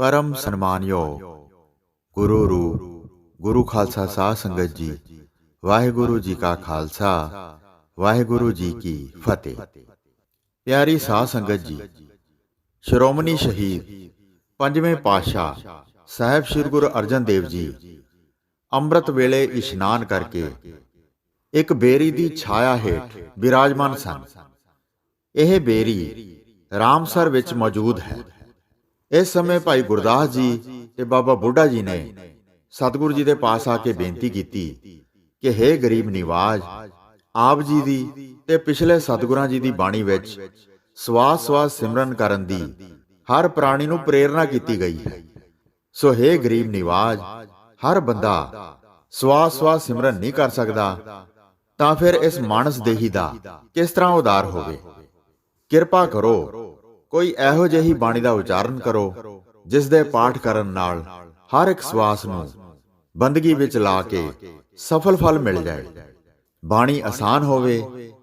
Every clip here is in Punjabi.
ਪਰਮ ਸਨਮਾਨਯੋਗ ਗੁਰੂ ਰੂਪ, ਗੁਰੂ ਖਾਲਸਾ ਸਾਧ ਸੰਗਤ ਜੀ, ਵਾਹਿਗੁਰੂ ਜੀ ਕਾ ਖਾਲਸਾ, ਵਾਹਿਗੁਰੂ ਜੀ ਕੀ ਫਤਿਹ। ਪਿਆਰੀ ਸਾਧ ਸੰਗਤ ਜੀ, ਸ਼੍ਰੋਮਣੀ ਸ਼ਹੀਦ ਪੰਜਵੇਂ ਪਾਤਸ਼ਾਹ ਸਾਹਿਬ ਸ੍ਰੀ ਗੁਰੂ ਅਰਜਨ ਦੇਵ ਜੀ, ਅੰਮ੍ਰਿਤ ਵੇਲੇ ਇਸ਼ਨਾਨ ਕਰਕੇ ਇੱਕ ਬੇਰੀ ਦੀ ਛਾਇਆ ਹੇਠ ਬਿਰਾਜਮਾਨ ਸਨ। ਇਹ ਬੇਰੀ ਰਾਮਸਰ ਵਿੱਚ ਮੌਜੂਦ ਹੈ। ਇਸ ਸਮੇਂ ਭਾਈ ਗੁਰਦਾਸ ਜੀ ਤੇ ਬਾਬਾ ਬੁੱਢਾ ਜੀ ਨੇ ਸਤਿਗੁਰੂ ਜੀ ਦੇ ਪਾਸ ਆ ਕੇ ਬੇਨਤੀ ਕੀਤੀ ਕਿ हे ਗਰੀਬ ਨਿਵਾਜ, ਆਪ ਜੀ ਦੀ ਤੇ ਪਿਛਲੇ ਸਤਿਗੁਰਾਂ ਜੀ ਦੀ ਬਾਣੀ ਵਿੱਚ ਸਵਾਸ ਸਵਾਸ ਸਿਮਰਨ ਕਰਨ ਦੀ ਹਰ ਪ੍ਰਾਣੀ ਨੂੰ ਪ੍ਰੇਰਣਾ ਕੀਤੀ ਗਈ ਹੈ। ਸੋ हे ਗਰੀਬ ਨਿਵਾਜ, ਹਰ ਬੰਦਾ ਸਵਾਸ ਸਵਾਸ ਸਿਮਰਨ ਨਹੀਂ ਕਰ ਸਕਦਾ, ਤਾਂ ਫਿਰ ਇਸ ਮਾਨਸ ਦੇਹੀ ਦਾ ਕਿਸ ਤਰ੍ਹਾਂ ਉਦਾਰ ਹੋਵੇ? ਕਿਰਪਾ ਕਰੋ ਕੋਈ ਇਹੋ ਜਿਹੀ ਬਾਣੀ ਦਾ ਉਚਾਰਨ ਕਰੋ, ਜਿਸ ਦੇ ਪਾਠ ਕਰਨ ਨਾਲ ਹਰ ਇੱਕ ਸਵਾਸ ਨੂੰ ਬੰਦਗੀ ਵਿੱਚ ਲਾ ਕੇ ਸਫਲ ਫਲ ਮਿਲ ਜਾਏ। ਬਾਣੀ ਆਸਾਨ ਹੋਵੇ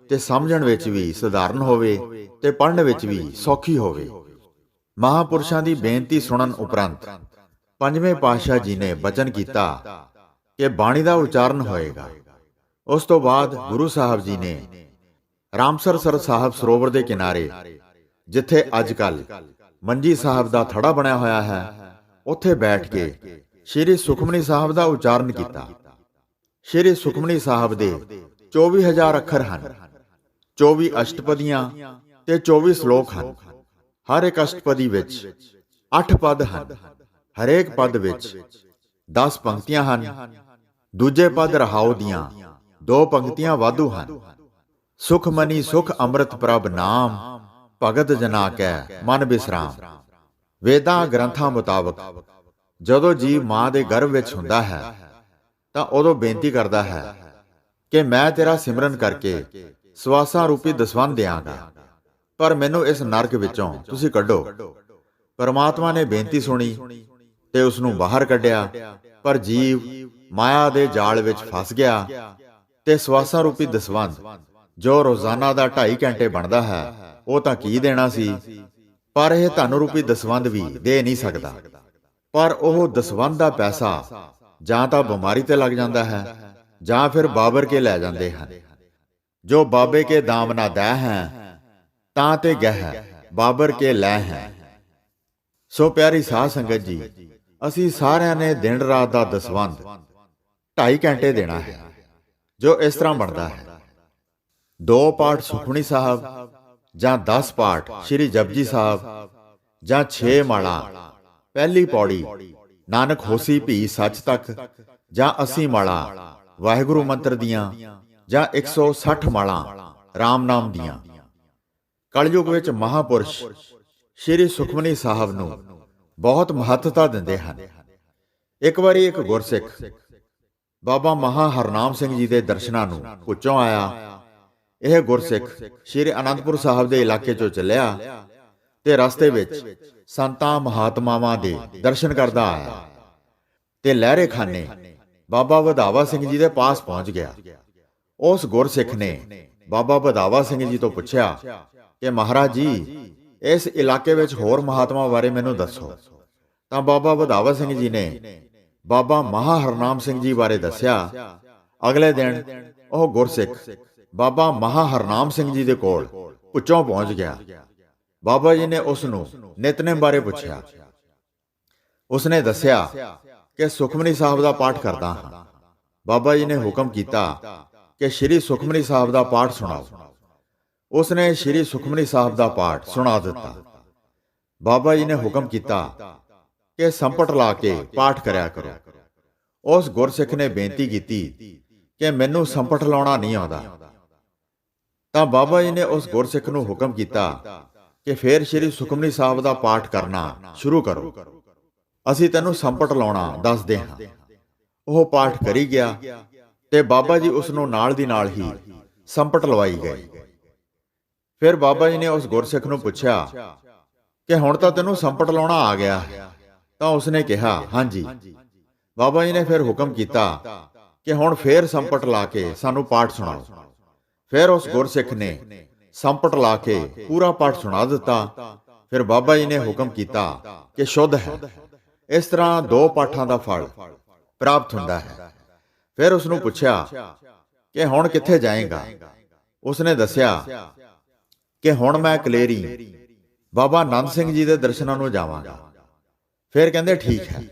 ਤੇ ਸਮਝਣ ਵਿੱਚ ਵੀ ਸਧਾਰਨ ਹੋਵੇ ਤੇ ਪੜ੍ਹਨ ਵਿੱਚ ਵੀ ਸੌਖੀ ਹੋਵੇ। ਮਹਾਪੁਰਸ਼ਾਂ ਦੀ ਬੇਨਤੀ ਸੁਣਨ ਉਪਰੰਤ ਪੰਜਵੇਂ ਪਾਤਸ਼ਾਹ ਜੀ ਨੇ ਬਚਨ ਕੀਤਾ ਕਿ ਬਾਣੀ ਦਾ ਉਚਾਰਨ ਹੋਏਗਾ। ਉਸ ਤੋਂ ਬਾਅਦ ਗੁਰੂ ਸਾਹਿਬ ਜੀ ਨੇ ਰਾਮਸਰ ਸਰ ਸਾਹਿਬ ਸਰੋਵਰ ਦੇ ਕਿਨਾਰੇ ਜਿੱਥੇ ਅੱਜ ਕੱਲ ਮੰਜੀ ਸਾਹਿਬ ਦਾ ਥੜਾ ਬਣਿਆ ਹੋਇਆ ਹੈ, ਉੱਥੇ ਬੈਠ ਕੇ ਸ਼੍ਰੀ ਸੁਖਮਨੀ ਸਾਹਿਬ ਦਾ ਉਚਾਰਨ ਕੀਤਾ। ਸ਼੍ਰੀ ਸੁਖਮਨੀ ਸਾਹਿਬ ਦੇ 24000 ਅੱਖਰ ਹਨ 24 ਅਸ਼ਟਪਦੀਆਂ ਤੇ 24 ਸ਼ਲੋਕ ਹਨ। ਹਰ ਇੱਕ ਅਸ਼ਟਪਦੀ ਵਿੱਚ 8 ਪਦ ਹਨ, ਹਰੇਕ ਪਦ ਵਿੱਚ 10 ਪੰਕਤੀਆਂ ਹਨ, ਦੂਜੇ ਪਦ ਰਹਾਉ ਦੀਆਂ ਦੋ ਪੰਕਤੀਆਂ ਵਾਧੂ ਹਨ। ਸੁਖਮਨੀ ਸੁਖ ਅੰਮ੍ਰਿਤ ਪ੍ਰਭ ਨਾਮ ਭਗਤ ਜਨਾ ਕੈ, ਮਨ ਬਿਸਰਾਮ। ਵੇਦਾਂ ਗ੍ਰੰਥਾਂ ਮੁਤਾਬਕ, ਜਦੋਂ ਜੀਵ ਮਾਂ ਦੇ ਗਰਭ ਵਿੱਚ ਹੁੰਦਾ ਹੈ, ਤਾਂ ਉਦੋਂ ਬੇਨਤੀ ਕਰਦਾ ਹੈ ਕਿ ਮੈਂ ਤੇਰਾ ਸਿਮਰਨ ਕਰਕੇ ਸਵਾਸਾਂ ਰੂਪੀ ਦਸਵੰਦ ਦਿਆਂਗਾ। ਪਰ ਮੈਨੂੰ ਇਸ ਨਰਕ ਵਿੱਚੋਂ ਤੁਸੀਂ ਕੱਢੋ। ਪਰਮਾਤਮਾ ਨੇ ਬੇਨਤੀ ਸੁਣੀ ਤੇ ਉਸ ਨੂੰ ਬਾਹਰ ਕੱਢਿਆ, ਪਰ ਜੀਵ ਮਾਇਆ ਦੇ ਜਾਲ ਵਿੱਚ ਫਸ ਗਿਆ ਤੇ ਸਵਾਸਾਂ ਰੂਪੀ ਦਸਵੰਦ ਜੋ ਰੋਜ਼ਾਨਾ ਦਾ 2.5 ਘੰਟੇ ਬਣਦਾ ਹੈ ਉਹ ਤਾਂ ਕੀ ਦੇਣਾ ਸੀ? ਪਰ ਇਹ ਧਨ ਰੂਪੀ ਦਸਵੰਦ ਵੀ ਦੇ ਨਹੀਂ ਸਕਦਾ। ਪਰ ਉਹ ਦਸਵੰਦ ਦਾ ਪੈਸਾ ਜਾਂ ਤਾਂ ਬਿਮਾਰੀ ਤੇ ਲੱਗ ਜਾਂਦਾ ਹੈ, ਜਾਂ ਫਿਰ ਬਾਬਰ ਕੇ ਲੈ ਜਾਂਦੇ ਹਨ। ਜੋ ਬਾਬੇ ਕੇ ਦਾਮ ਨਾ ਦਹਿ ਹੈ, ਤਾਂ ਤੇ ਗਹਿ ਬਾਬਰ ਕੇ ਲੈ ਹੈ। ਸੋ ਪਿਆਰੀ ਸਾਧ ਸੰਗਤ ਜੀ, ਅਸੀਂ ਸਾਰਿਆਂ ਨੇ ਦਿਨ ਰਾਤ ਦਾ ਦਸਵੰਦ 2.5 ਘੰਟੇ ਦੇਣਾ ਹੈ, ਜੋ ਇਸ ਤਰ੍ਹਾਂ ਬਣਦਾ ਹੈ। ਦੋ ਪਾਠ ਸੁਖਮਨੀ ਸਾਹਿਬ ਜਾਂ 10 ਪਾਠ ਸ੍ਰੀ ਜਪਜੀ ਸਾਹਿਬ ਜਾਂ 6 ਮਾਲਾ, ਪਹਿਲੀ ਪੌੜੀ, ਨਾਨਕ ਹੋਸੀ ਭੀ ਸੱਚ ਤੱਕ ਜਾਂ 80 ਮਾਲਾ, ਵਾਹਿਗੁਰੂ ਮੰਤਰ ਦੀਆਂ ਜਾਂ 160 ਮਾਲਾ RAM ਨਾਮ ਦੀਆਂ। ਕਲਯੁਗ ਵਿੱਚ ਮਹਾਪੁਰਸ਼ ਸ੍ਰੀ ਸੁਖਮਨੀ ਸਾਹਿਬ ਨੂੰ ਬਹੁਤ ਮਹੱਤਤਾ ਦਿੰਦੇ ਹਨ। ਇੱਕ ਵਾਰੀ ਇੱਕ ਗੁਰਸਿੱਖ ਬਾਬਾ ਮਹਾ ਹਰਨਾਮ ਸਿੰਘ ਜੀ ਦੇ ਦਰਸ਼ਨਾਂ ਨੂੰ ਪੁੱਛੋਂ ਆਇਆ ਇਹ ਗੁਰਸਿੱਖ ਸ੍ਰੀ ਅਨੰਦਪੁਰ ਸਾਹਿਬ ਦੇ ਇਲਾਕੇ ਚੋਂ ਚੱਲਿਆ ਤੇ ਰਸਤੇ ਵਿੱਚ ਸੰਤਾਂ ਮਹਾਤਮਾਵਾਂ ਦੇ ਦਰਸ਼ਨ ਕਰਦਾ ਆਇਆ ਤੇ ਲਹਿਰੇ ਖਾਨੇ ਬਾਬਾ ਵਧਾਵਾ ਸਿੰਘ ਜੀ ਦੇ ਪਾਸ ਪਹੁੰਚ ਗਿਆ। ਉਸ ਗੁਰਸਿੱਖ ਨੇ ਬਾਬਾ ਵਧਾਵਾ ਸਿੰਘ ਜੀ ਤੋਂ ਪੁੱਛਿਆ ਕਿ ਮਹਾਰਾਜ ਜੀ, ਇਸ ਇਲਾਕੇ ਵਿੱਚ ਹੋਰ ਮਹਾਤਮਾ ਬਾਰੇ ਮੈਨੂੰ ਦੱਸੋ। ਤਾਂ ਬਾਬਾ ਵਧਾਵਾ ਸਿੰਘ ਜੀ ਨੇ ਬਾਬਾ ਮਹਾ ਹਰਨਾਮ ਸਿੰਘ ਜੀ ਬਾਰੇ ਦੱਸਿਆ। ਅਗਲੇ ਦਿਨ ਉਹ ਗੁਰਸਿੱਖ ਬਾਬਾ ਮਹਾ ਹਰਨਾਮ ਸਿੰਘ ਜੀ ਦੇ ਕੋਲ ਉੱਚੋਂ ਪਹੁੰਚ ਗਿਆ। ਬਾਬਾ ਜੀ ਨੇ ਉਸ ਨੂੰ ਨਿਤਨੇਮ ਬਾਰੇ ਪੁੱਛਿਆ। ਉਸ ਨੇ ਦੱਸਿਆ ਕਿ ਸੁਖਮਨੀ ਸਾਹਿਬ ਦਾ ਪਾਠ ਕਰਦਾ ਹਾਂ। ਬਾਬਾ ਜੀ ਨੇ ਹੁਕਮ ਕੀਤਾ ਕਿ ਸ੍ਰੀ ਸੁਖਮਨੀ ਸਾਹਿਬ ਦਾ ਪਾਠ ਸੁਣਾਓ। ਉਸ ਨੇ ਸ੍ਰੀ ਸੁਖਮਨੀ ਸਾਹਿਬ ਦਾ ਪਾਠ ਸੁਣਾ ਦਿੱਤਾ। ਬਾਬਾ ਜੀ ਨੇ ਹੁਕਮ ਕੀਤਾ ਕਿ ਸੰਪਟ ਲਾ ਕੇ ਪਾਠ ਕਰਿਆ ਕਰੋ। ਉਸ ਗੁਰਸਿੱਖ ਨੇ ਬੇਨਤੀ ਕੀਤੀ ਕਿ ਮੈਨੂੰ ਸੰਪਟ ਲਾਉਣਾ ਨਹੀਂ ਆਉਂਦਾ। ਤਾਂ ਬਾਬਾ ਜੀ ਨੇ ਉਸ ਗੁਰਸਿੱਖ ਨੂੰ ਹੁਕਮ ਕੀਤਾ ਕਿ ਫੇਰ ਸ੍ਰੀ ਸੁਖਮਨੀ ਸਾਹਿਬ ਦਾ ਪਾਠ ਕਰਨਾ ਸ਼ੁਰੂ ਕਰੋ। ਅਸੀਂ ਤੈਨੂੰ ਸੰਪਟ ਲਾਉਣਾ ਦੱਸਦੇ ਹਾਂ। ਉਹ ਪਾਠ ਕਰੀ ਗਿਆ ਤੇ ਬਾਬਾ ਜੀ ਉਸ ਨੂੰ ਨਾਲ ਦੀ ਨਾਲ ਹੀ ਸੰਪਟ ਲਵਾਈ ਗਈ ਫਿਰ ਬਾਬਾ ਜੀ ਨੇ ਉਸ ਗੁਰਸਿੱਖ ਨੂੰ ਪੁੱਛਿਆ ਕਿ ਹੁਣ ਤਾਂ ਤੈਨੂੰ ਸੰਪਟ ਲਾਉਣਾ ਆ ਗਿਆ ਤਾਂ ਉਸਨੇ ਕਿਹਾ, ਹਾਂਜੀ। ਬਾਬਾ ਜੀ ਨੇ ਫਿਰ ਹੁਕਮ ਕੀਤਾ ਕਿ ਹੁਣ ਫੇਰ ਸੰਪਟ ਲਾ ਕੇ ਸਾਨੂੰ ਪਾਠ ਸੁਣਾਓ। ਫਿਰ ਉਸ ਗੁਰਸਿੱਖ ਨੇ ਸੰਪਟ ਲਾ ਕੇ ਪੂਰਾ ਪਾਠ ਸੁਣਾ ਦਿੱਤਾ। ਫਿਰ ਬਾਬਾ ਜੀ ਨੇ ਹੁਕਮ ਕੀਤਾ ਕਿ ਸ਼ੁੱਧ ਹੈ। ਇਸ ਤਰ੍ਹਾਂ ਦੋ ਪਾਠਾਂ ਦਾ ਫਲ ਪ੍ਰਾਪਤ ਹੁੰਦਾ ਹੈ। ਫਿਰ ਉਸ ਨੂੰ ਪੁੱਛਿਆ ਕਿ ਹੁਣ ਕਿੱਥੇ ਜਾਏਗਾ? ਉਸਨੇ ਦੱਸਿਆ ਕਿ ਹੁਣ ਮੈਂ ਕਲੇਰੀ, ਬਾਬਾ ਨੰਦ ਸਿੰਘ ਜੀ ਦੇ ਦਰਸ਼ਨਾਂ ਨੂੰ ਜਾਵਾਂਗਾ। ਫਿਰ ਕਹਿੰਦੇ, ਠੀਕ ਹੈ।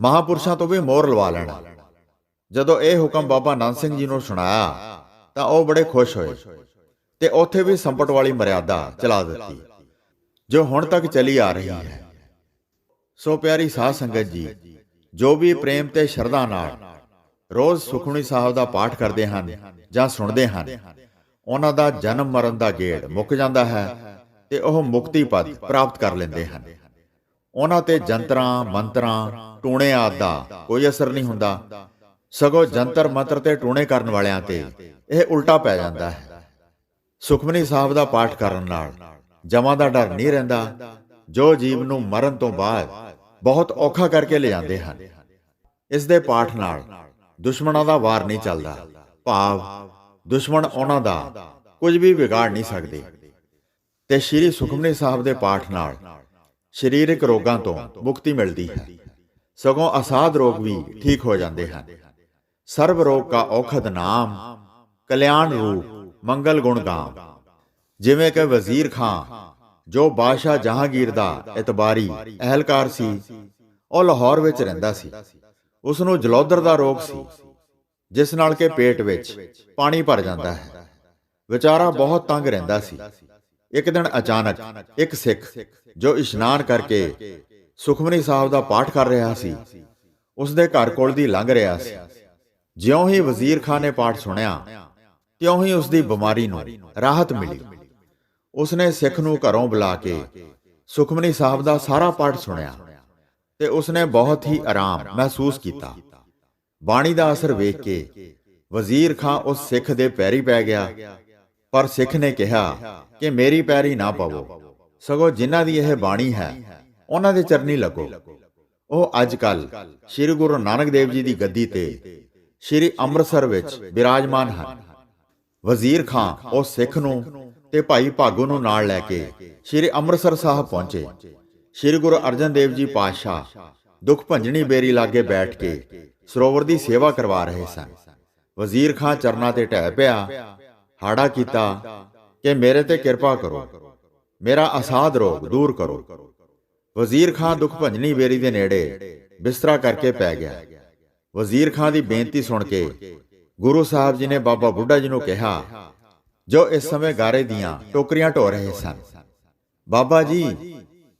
ਮਹਾਪੁਰਸ਼ਾਂ ਤੋਂ ਵੀ ਮੋਹਰ ਲਵਾ ਲੈਣਾ। ਜਦੋਂ ਇਹ ਹੁਕਮ ਬਾਬਾ ਨੰਦ ਸਿੰਘ ਜੀ ਨੂੰ ਸੁਣਾਇਆ ਤਾਂ ਉਹ ਬੜੇ ਖੁਸ਼ ਹੋਏ ਤੇ ਉੱਥੇ ਵੀ ਸੰਪਟ ਵਾਲੀ ਮਰਿਆਦਾ ਚਲਾ ਦਿੱਤੀ, ਜੋ ਹੁਣ ਤੱਕ ਚੱਲੀ ਆ ਰਹੀ ਹੈ। ਸੋ ਪਿਆਰੀ ਸਾਧ ਸੰਗਤ ਜੀ, ਜੋ ਵੀ ਪ੍ਰੇਮ ਤੇ ਸ਼ਰਧਾ ਨਾਲ ਰੋਜ਼ ਸੁਖਮਨੀ ਸਾਹਿਬ ਦਾ ਪਾਠ ਕਰਦੇ ਹਨ ਜਾਂ ਸੁਣਦੇ ਹਨ, ਉਹਨਾਂ ਦਾ ਜਨਮ ਮਰਨ ਦਾ ਗੇੜ ਮੁੱਕ ਜਾਂਦਾ ਹੈ ਤੇ ਉਹ ਮੁਕਤੀ ਪਦ ਪ੍ਰਾਪਤ ਕਰ ਲੈਂਦੇ ਹਨ। ਉਹਨਾਂ ਤੇ ਜੰਤਰਾਂ, ਮੰਤਰਾਂ, ਟੂਣੇ ਆਦਿ ਦਾ ਕੋਈ ਅਸਰ ਨਹੀਂ ਹੁੰਦਾ। ਸਗੋਂ ਜੰਤਰ ਮੰਤਰ ਤੇ ਟੂਣੇ ਕਰਨ ਵਾਲਿਆਂ ਤੇ ਇਹ ਉਲਟਾ ਪੈ ਜਾਂਦਾ ਹੈ। ਸੁਖਮਨੀ ਸਾਹਿਬ ਦਾ ਪਾਠ ਕਰਨ ਨਾਲ ਜਮਾਂ ਦਾ ਡਰ ਨਹੀਂ ਰਹਿੰਦਾ। ਜੋ ਜੀਵ ਨੂੰ ਮਰਨ ਤੋਂ ਬਾਅਦ ਬਹੁਤ ਔਖਾ ਕਰਕੇ ਲਿਆਉਂਦੇ ਹਨ। ਇਸ ਦੇ ਪਾਠ ਨਾਲ ਦੁਸ਼ਮਣਾਂ ਦਾ ਵਾਰ ਨਹੀਂ ਚੱਲਦਾ। ਭਾਵ ਦੁਸ਼ਮਣ ਉਹਨਾਂ ਦਾ ਕੁਝ ਵੀ ਵਿਗਾੜ ਨਹੀਂ ਸਕਦੇ। ਤੇ ਸ੍ਰੀ ਸੁਖਮਨੀ ਸਾਹਿਬ ਦੇ ਪਾਠ ਨਾਲ ਸਰੀਰਕ ਰੋਗਾਂ ਤੋਂ ਮੁਕਤੀ ਮਿਲਦੀ ਹੈ। ਸਗੋਂ ਅਸਾਧ ਰੋਗ ਵੀ ਠੀਕ ਹੋ ਜਾਂਦੇ ਹਨ। ਸਰਬ ਰੋਗ ਕਾ ਔਖਦ ਨਾਮ, ਕਲਿਆਣ ਰੂਪ, ਮੰਗਲ ਗੁਣ ਗਾਮ। ਜਿਵੇਂ ਕਿ ਵਜ਼ੀਰ ਖਾਂ, ਜੋ ਬਾਦਸ਼ਾਹ ਜਹਾਂਗੀਰ ਦਾ ਇਤਬਾਰੀ ਅਹਲਕਾਰ ਸੀ, ਉਹ ਲਾਹੌਰ ਵਿੱਚ ਰਹਿੰਦਾ ਸੀ। ਉਸ ਨੂੰ ਜਲੌਧਰ ਦਾ ਰੋਗ ਸੀ, ਜਿਸ ਨਾਲ ਕਿ ਪੇਟ ਵਿੱਚ ਪਾਣੀ ਭਰ ਜਾਂਦਾ ਹੈ। ਵਿਚਾਰਾ ਬਹੁਤ ਤੰਗ ਰਹਿੰਦਾ ਸੀ। ਇੱਕ ਦਿਨ ਅਚਾਨਕ ਇੱਕ ਸਿੱਖ ਜੋ ਇਸ਼ਨਾਨ ਕਰਕੇ ਸੁਖਮਨੀ ਸਾਹਿਬ ਦਾ ਪਾਠ ਕਰ ਰਿਹਾ ਸੀ ਉਸ ਦੇ ਘਰ ਕੋਲ ਦੀ ਲੰਘ ਰਿਹਾ ਸੀ। ਜਿਉਂ ਹੀ ਵਜ਼ੀਰ ਖਾਨ ਨੇ ਪਾਠ ਸੁਣਿਆ, ਤਿਉਂ ਹੀ ਉਸ ਦੀ ਬਿਮਾਰੀ ਨੂੰ ਰਾਹਤ ਮਿਲੀ। ਉਸਨੇ ਸਿੱਖ ਨੂੰ ਘਰੋਂ ਬੁਲਾ ਕੇ ਸੁਖਮਨੀ ਸਾਹਿਬ ਦਾ ਸਾਰਾ ਪਾਠ ਸੁਣਿਆ ਤੇ ਉਸਨੇ ਬਹੁਤ ਹੀ ਆਰਾਮ ਮਹਿਸੂਸ ਕੀਤਾ। ਬਾਣੀ ਦਾ ਅਸਰ ਵੇਖ ਕੇ ਵਜ਼ੀਰ ਖਾਨ ਉਸ ਸਿੱਖ ਦੇ ਪੈਰੀ ਪੈ ਗਿਆ, ਪਰ ਸਿੱਖ ਨੇ ਕਿਹਾ ਕਿ ਮੇਰੀ ਪੈਰੀ ਨਾ ਪਵੋ, ਸਗੋਂ ਜਿਨ੍ਹਾਂ ਦੀ ਇਹ ਬਾਣੀ ਹੈ, ਉਹਨਾਂ ਦੇ ਚਰਨੀ ਲੱਗੋ। ਉਹ ਅੱਜ ਕੱਲ ਸ੍ਰੀ ਗੁਰੂ ਨਾਨਕ ਦੇਵ ਜੀ ਦੀ ਗੱਦੀ ਤੇ ਸ੍ਰੀ ਅੰਮ੍ਰਿਤਸਰ ਵਿੱਚ ਬਿਰਾਜਮਾਨ ਹਨ। ਵਜ਼ੀਰ ਖਾਨ ਉਹ ਸਿੱਖ ਨੂੰ ਤੇ ਭਾਈ ਭਾਗੋ ਨੂੰ ਨਾਲ ਲੈ ਕੇ ਸ੍ਰੀ ਅੰਮ੍ਰਿਤਸਰ ਸਾਹਿਬ ਪਹੁੰਚੇ। ਸ੍ਰੀ ਗੁਰੂ ਅਰਜਨ ਦੇਵ ਜੀ ਪਾਤਸ਼ਾਹ ਦੁੱਖ ਭੰਜਣੀ ਬੇਰੀ ਲਾਗੇ ਬੈਠ ਕੇ ਸਰੋਵਰ ਦੀ ਸੇਵਾ ਕਰਵਾ ਰਹੇ ਸਨ। ਵਜ਼ੀਰ ਖਾਨ ਚਰਨਾਂ ਤੇ ਢਹਿ ਪਿਆ, ਹਾੜਾ ਕੀਤਾ ਕਿ ਮੇਰੇ ਤੇ ਕਿਰਪਾ ਕਰੋ, ਮੇਰਾ ਅਸਾਧ ਰੋਗ ਦੂਰ ਕਰੋ। ਵਜ਼ੀਰ ਖਾਨ ਦੁੱਖ ਭੰਜਣੀ ਬੇਰੀ ਦੇ ਨੇੜੇ ਬਿਸਤਰਾ ਕਰਕੇ ਪੈ ਗਿਆ। ਵਜ਼ੀਰ ਖਾਨ ਦੀ ਬੇਨਤੀ ਸੁਣ ਕੇ ਗੁਰੂ ਸਾਹਿਬ ਜੀ ਨੇ ਬਾਬਾ ਬੁੱਢਾ ਜੀ ਨੂੰ ਕਿਹਾ, ਜੋ ਇਸ ਸਮੇਂ ਗਾਰੇ ਦੀਆਂ ਟੋਕਰੀਆਂ ਢੋ ਰਹੇ ਸਨ, ਬਾਬਾ ਜੀ,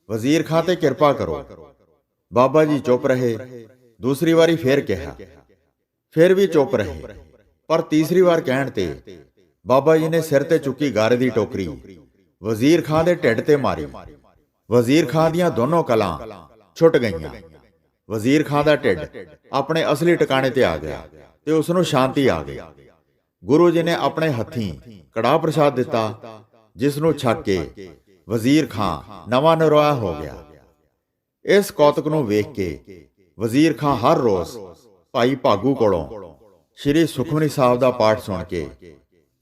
ਵਜ਼ੀਰ ਖਾਨ ਤੇ ਕਿਰਪਾ ਕਰੋ। ਬਾਬਾ ਜੀ ਚੁੱਪ ਰਹੇ, ਦੂਸਰੀ ਵਾਰੀ ਫੇਰ ਕਿਹਾ, ਫਿਰ ਵੀ ਚੁੱਪ ਰਹੇ। ਪਰ ਤੀਸਰੀ ਵਾਰ ਕਹਿਣ ਤੇ ਬਾਬਾ ਜੀ ਨੇ ਸਿਰ ਤੇ ਚੁੱਕੀ ਗਾਰੇ ਦੀ ਟੋਕਰੀ ਵਜ਼ੀਰ ਖਾਨ ਦੇ ਢਿੱਡ ਤੇ ਮਾਰੀ। ਵਜ਼ੀਰ ਖਾਨ ਦੀਆਂ ਦੋਨੋਂ ਕਲਾਂ ਛੁੱਟ ਗਈਆਂ। ਵਜ਼ੀਰ ਖਾਨ ਦਾ ਢਿੱਡ ਆਪਣੇ ਅਸਲੀ ਟਿਕਾਣੇ ਤੇ ਆ ਗਿਆ ਤੇ ਉਸ ਨੂੰ ਸ਼ਾਂਤੀ ਆ ਗਈ। ਗੁਰੂ ਜੀ ਨੇ ਆਪਣੇ ਹੱਥੀਂ ਕੜਾਹ ਪ੍ਰਸਾਦ ਦਿੱਤਾ ਜਿਸ ਨੂੰ ਛਕ ਕੇ ਵਜ਼ੀਰ ਖਾਨ ਨਵਾਂ ਨਰੋਆ ਹੋ ਗਿਆ। ਇਸ ਕੌਤਕ ਨੂੰ ਵੇਖ ਕੇ ਵਜ਼ੀਰ ਖਾਨ ਹਰ ਰੋਜ਼ ਭਾਈ ਭਾਗੂ ਕੋਲੋਂ ਸ੍ਰੀ ਸੁਖਮਨੀ ਸਾਹਿਬ ਦਾ ਪਾਠ ਸੁਣ ਕੇ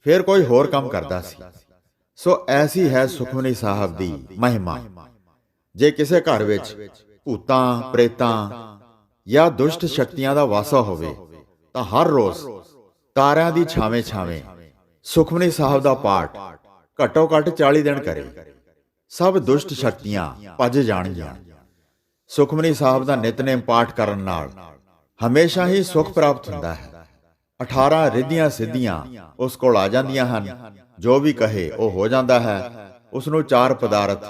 ਫਿਰ ਕੋਈ ਹੋਰ ਕੰਮ ਕਰਦਾ ਸੀ। ਸੋ ਐਸੀ ਹੈ ਸੁਖਮਨੀ ਸਾਹਿਬ ਦੀ ਮਹਿਮਾ। ਜੇ ਕਿਸੇ ਘਰ ਵਿੱਚ ਭੂਤਾਂ, ਪ੍ਰੇਤਾਂ ਜਾਂ ਦੁਸ਼ਟ ਸ਼ਕਤੀਆਂ ਦਾ ਵਾਸਾ ਹੋਵੇ, ਤਾਂ ਹਰ ਰੋਜ਼ ਤਾਰਿਆਂ ਦੀ ਛਾਵੇਂ ਛਾਵੇਂ ਸੁਖਮਨੀ ਸਾਹਿਬ ਦਾ ਪਾਠ ਘੱਟੋ ਘੱਟ 40 ਦਿਨ ਕਰੇ। ਸਭ ਦੁਸ਼ਟ ਸ਼ਕਤੀਆਂ ਭੱਜ ਜਾਣਗੀਆਂ। ਸੁਖਮਨੀ ਸਾਹਿਬ ਦਾ ਨਿਤਨੇਮ ਪਾਠ ਕਰਨ ਨਾਲ ਹਮੇਸ਼ਾ ਹੀ ਸੁਖ ਪ੍ਰਾਪਤ ਹੁੰਦਾ ਹੈ। 18 ਰਿੱਧੀਆਂ ਸਿੱਧੀਆਂ ਉਸ ਕੋਲ ਆ ਜਾਂਦੀਆਂ ਹਨ। ਜੋ ਵੀ ਕਹੇ ਉਹ ਹੋ ਜਾਂਦਾ ਹੈ। ਉਸ ਨੂੰ ਚਾਰ ਪਦਾਰਥ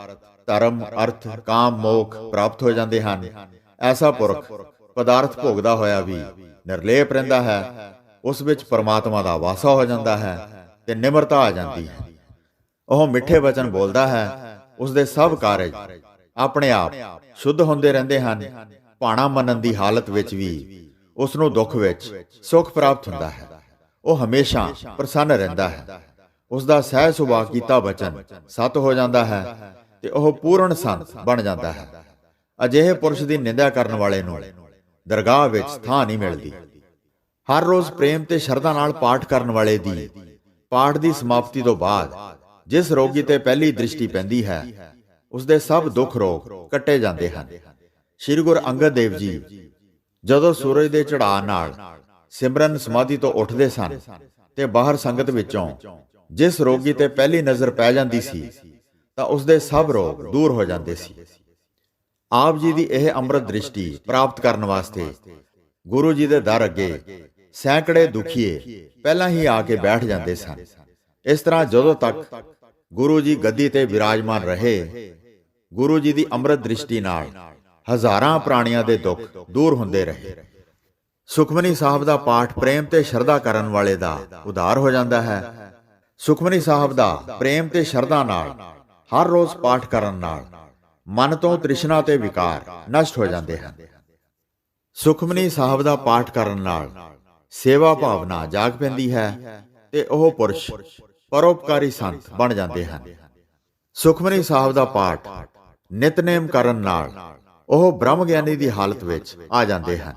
ਧਰਮ, ਅਰਥ, ਕਾਮ, ਮੋਖ ਪ੍ਰਾਪਤ ਹੋ ਜਾਂਦੇ ਹਨ। ਐਸਾ ਪੁਰਖ ਪਦਾਰਥ ਭੋਗਦਾ ਹੋਇਆ ਵੀ ਨਿਰਲੇਪ ਰਹਿੰਦਾ ਹੈ, ਉਸ ਵਿੱਚ ਪਰਮਾਤਮਾ ਦਾ ਵਾਸਾ ਹੋ ਜਾਂਦਾ ਹੈ ਤੇ ਨਿਮਰਤਾ ਆ ਜਾਂਦੀ ਹੈ। ਉਹ ਮਿੱਠੇ ਵਚਨ ਬੋਲਦਾ ਹੈ, ਉਸ ਦੇ ਸਭ ਕਾਰਜ ਆਪਣੇ ਆਪ ਸ਼ੁੱਧ ਹੁੰਦੇ ਰਹਿੰਦੇ ਹਨ, ਭਾਣਾ ਮੰਨਣ ਦੀ ਹਾਲਤ ਵਿੱਚ ਵੀ ਉਸ ਨੂੰ ਦੁੱਖ ਵਿੱਚ ਸੁੱਖ ਪ੍ਰਾਪਤ ਹੁੰਦਾ ਹੈ। ਉਹ ਹਮੇਸ਼ਾ ਪ੍ਰਸੰਨ ਰਹਿੰਦਾ ਹੈ। ਉਸ ਦਾ ਸਹਿ ਸੁਭਾਅ ਕੀਤਾ ਵਚਨ ਸਤ ਹੋ ਜਾਂਦਾ ਹੈ ਤੇ ਉਹ ਪੂਰਨ ਸੰਤ ਬਣ ਜਾਂਦਾ ਹੈ। ਅਜਿਹੇ ਪੁਰਸ਼ ਦੀ ਨਿੰਦਿਆ ਕਰਨ ਵਾਲੇ ਨੂੰ ਦਰਗਾਹ ਵਿੱਚ ਥਾਂ ਨਹੀਂ ਮਿਲਦੀ। ਹਰ ਰੋਜ਼ ਪ੍ਰੇਮ ਤੇ ਸ਼ਰਧਾ ਨਾਲ ਪਾਠ ਕਰਨ ਵਾਲੇ ਦੀ ਪਾਠ ਦੀ ਸਮਾਪਤੀ ਤੋਂ ਬਾਅਦ ਜਿਸ ਰੋਗੀ ਤੇ ਪਹਿਲੀ ਦ੍ਰਿਸ਼ਟੀ ਪੈਂਦੀ ਹੈ ਉਸ ਦੇ ਸਭ ਦੁੱਖ ਰੋਗ ਕੱਟੇ ਜਾਂਦੇ ਹਨ। ਸ੍ਰੀ ਗੁਰੂ ਅੰਗਦ ਦੇਵ ਜੀ ਜਦੋਂ ਸੂਰਜ ਦੇ ਚੜਾਅ ਨਾਲ ਸਿਮਰਨ ਸਮਾਧੀ ਤੋਂ ਉੱਠਦੇ ਸਨ ਤੇ ਬਾਹਰ ਸੰਗਤ ਵਿੱਚੋਂ ਜਿਸ ਰੋਗੀ ਤੇ ਪਹਿਲੀ ਨਜ਼ਰ ਪੈ ਜਾਂਦੀ ਸੀ ਤਾਂ ਉਸ ਦੇ ਸਭ ਰੋਗ ਦੂਰ ਹੋ ਜਾਂਦੇ ਸੀ। ਆਪ ਜੀ ਦੀ ਇਹ ਅੰਮ੍ਰਿਤ ਦ੍ਰਿਸ਼ਟੀ ਪ੍ਰਾਪਤ ਕਰਨ ਵਾਸਤੇ ਗੁਰੂ ਜੀ ਦੇ ਦਰ ਅੱਗੇ ਸੈਂਕੜੇ ਦੁਖੀਏ ਪਹਿਲਾਂ ਹੀ ਆ ਕੇ ਬੈਠ ਜਾਂਦੇ ਸਨ। ਇਸ ਤਰ੍ਹਾਂ ਜਦੋਂ ਤੱਕ ਗੁਰੂ ਜੀ ਗੱਦੀ ਤੇ ਵਿਰਾਜਮਾਨ ਰਹੇ, ਗੁਰੂ ਜੀ ਦੀ ਅੰਮ੍ਰਿਤ ਦ੍ਰਿਸ਼ਟੀ ਨਾਲ ਹਜ਼ਾਰਾਂ ਪ੍ਰਾਣੀਆਂ ਦੇ ਦੁੱਖ ਦੂਰ ਹੁੰਦੇ ਰਹੇ। ਸੁਖਮਨੀ ਸਾਹਿਬ ਦਾ ਪਾਠ ਪ੍ਰੇਮ ਤੇ ਸ਼ਰਧਾ ਕਰਨ ਵਾਲੇ ਦਾ ਉਧਾਰ ਹੋ ਜਾਂਦਾ ਹੈ। ਸੁਖਮਨੀ ਸਾਹਿਬ ਦਾ ਪ੍ਰੇਮ ਤੇ ਸ਼ਰਧਾ ਨਾਲ ਹਰ ਰੋਜ਼ ਪਾਠ ਕਰਨ ਨਾਲ ਮਨ ਤੋਂ ਤ੍ਰਿਸ਼ਨਾ ਤੇ ਵਿਕਾਰ ਨਸ਼ਟ ਹੋ ਜਾਂਦੇ ਹਨ। ਸੁਖਮਨੀ ਸਾਹਿਬ ਦਾ ਪਾਠ ਕਰਨ ਨਾਲ ਸੇਵਾ ਭਾਵਨਾ ਜਾਗ ਪੈਂਦੀ ਹੈ ਤੇ ਉਹ ਪੁਰਸ਼, ਪਰਉਪਕਾਰੀ ਸੰਤ ਬਣ ਜਾਂਦੇ ਹਨ। ਸੁਖਮਨੀ ਸਾਹਿਬ ਦਾ ਪਾਠ ਨਿਤਨੇਮ ਕਰਨ ਨਾਲ ਉਹ ਬ੍ਰਹਮ ਗਿਆਨੀ ਦੀ ਹਾਲਤ ਵਿੱਚ ਆ ਜਾਂਦੇ ਹਨ।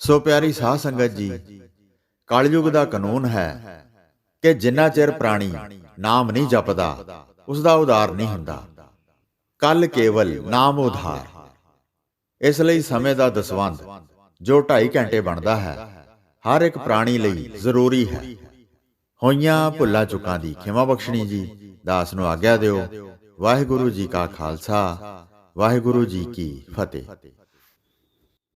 ਸੋ ਪਿਆਰੀ ਸਾਧ ਸੰਗਤ ਜੀ, ਕਲਯੁਗ ਦਾ ਕਾਨੂੰਨ ਹੈ ਕਿ ਜਿੰਨਾ ਚਿਰ ਪ੍ਰਾਣੀ ਨਾਮ ਨਹੀਂ ਜਪਦਾ ਉਸ ਦਾ ਉਧਾਰ ਨਹੀਂ ਹੁੰਦਾ। ਕੱਲ ਕੇਵਲ ਨਾਮ ਉਧਾਰ। ਇਸ ਲਈ ਸਮੇਂ ਦਾ ਦਸਵੰਧ, ਜੋ 2.5 ਘੰਟੇ ਬਣਦਾ ਹੈ, ਹਰ ਇੱਕ ਪ੍ਰਾਣੀ ਲਈ ਜ਼ਰੂਰੀ ਹੈ। ਹੋਈਆਂ ਭੁੱਲਾਂ ਚੁੱਕਾਂ ਦੀ ਖਿਮਾ ਬਖਸ਼ਣੀ ਜੀ, ਦਾਸ ਨੂੰ ਆਗਿਆ ਦਿਓ। ਵਾਹਿਗੁਰੂ ਜੀ ਕਾ ਖਾਲਸਾ, ਵਾਹਿਗੁਰੂ ਜੀ ਕੀ ਫਤਿਹ।